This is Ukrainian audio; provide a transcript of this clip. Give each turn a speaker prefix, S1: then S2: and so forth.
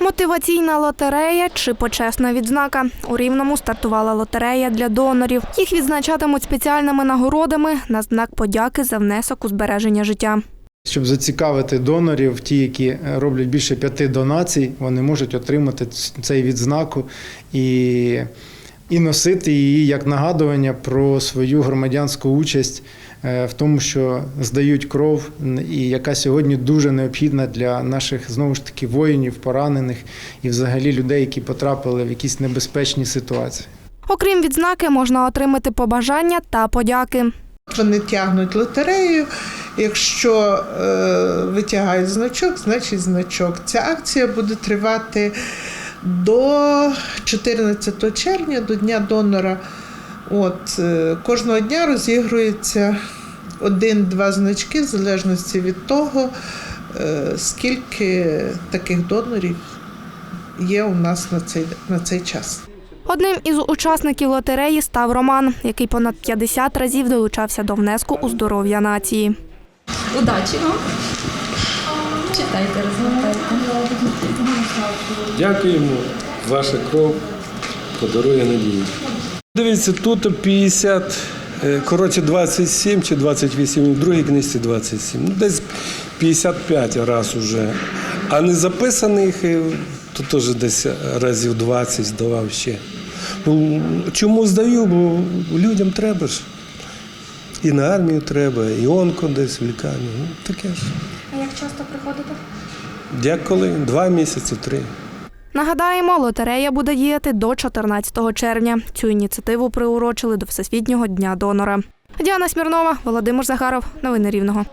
S1: Мотиваційна лотерея чи почесна відзнака. У Рівному стартувала лотерея для донорів. Їх відзначатимуть спеціальними нагородами на знак подяки за внесок у збереження життя.
S2: Щоб зацікавити донорів, ті, які е, роблять більше п'яти донацій, вони можуть отримати цей відзнаку і, і носити її як нагадування про свою громадянську участь е, в тому, що здають кров, і яка сьогодні дуже необхідна для наших знову ж таки воїнів, поранених і взагалі людей, які потрапили в якісь небезпечні ситуації.
S1: Окрім відзнаки, можна отримати побажання та подяки.
S3: Вони тягнуть лотерею. Якщо е, витягають значок, значить значок. Ця акція буде тривати до 14 червня, до Дня донора. От, е, кожного дня розігрується один-два значки, в залежності від того, е, скільки таких донорів є у нас на цей, на цей час.
S1: Одним із учасників лотереї став Роман, який понад 50 разів долучався до внеску у здоров'я нації.
S4: Удачі вам. Читайте, розгортайте.
S5: Дякуємо. Ваша кров подарує надію. Дивіться, тут 50, е, коротше 27 чи 28, в другій книжці 27. Ну, десь 55 раз уже. А не записаних, е, то теж десь разів 20 здавав ще. Чому здаю? Бо людям треба ж. І на армію треба, і онко десь в лікарні. Ну, таке ж.
S1: Приходите?
S5: Деколи, два місяці, три.
S1: Нагадаємо, лотерея буде діяти до 14 червня. Цю ініціативу приурочили до Всесвітнього дня донора. Діана Смірнова, Володимир Загаров, Новини Рівного.